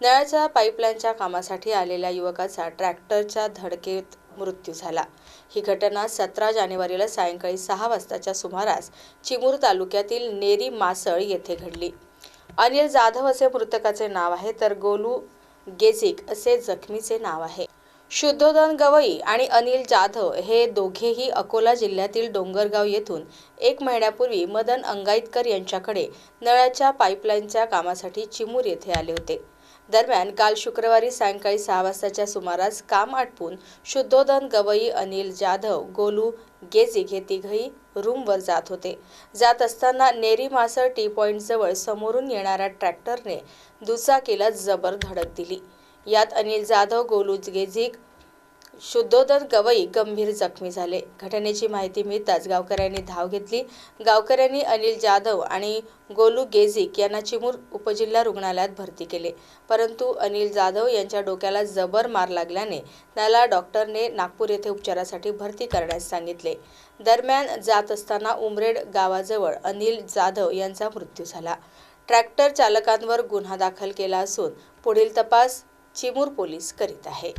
नळाच्या पाईपलाईनच्या कामासाठी आलेल्या युवकाचा ट्रॅक्टरच्या धडकेत मृत्यू झाला. ही घटना सतरा जानेवारीला सायंकाळी सहा वाजताच्या सुमारास चिमूर तालुक्यातील नेरी मासळ येथे घडली. अनिल जाधव असे मृतकाचे नाव आहे तर गोलू गेजिक असे जखमीचे नाव आहे. शुद्धोधन गवई आणि अनिल जाधव हे दोघेही अकोला जिल्ह्यातील डोंगरगाव येथून एक महिन्यापूर्वी मदन अंगाईतकर यांच्याकडे नळाच्या पाईपलाईनच्या कामासाठी चिमूर येथे आले होते. दरम्यान काल शुक्रवारी सायंकाळी सहा वाजताच्या सुमारास काम आटपून शुद्धोधन गवई अनिल जाधव गोलू गेजिक हे तिघही रूमवर जात होते. जात असताना नेरी मासळ टी पॉईंटजवळ समोरून येणाऱ्या ट्रॅक्टरने दुचाकीला जबर धडक दिली. यात अनिल जाधव गोलू गेझिक शुद्धोधन गवई गंभीर जखमी झाले. घटनेची माहिती मिळताच गावकऱ्यांनी धाव घेतली. गावकऱ्यांनी अनिल जाधव आणि गोलू गेझिक यांना चिमूर उपजिल्हा रुग्णालयात भरती केले. परंतु अनिल जाधव यांच्या डोक्याला जबर मार लागल्याने त्याला डॉक्टरने नागपूर येथे उपचारासाठी भरती करण्यास सांगितले. दरम्यान जात असताना उमरेड गावाजवळ अनिल जाधव यांचा मृत्यू झाला. ट्रॅक्टर चालकांवर गुन्हा दाखल केला असून पुढील तपास चिमूर पोलीस करीत आहे.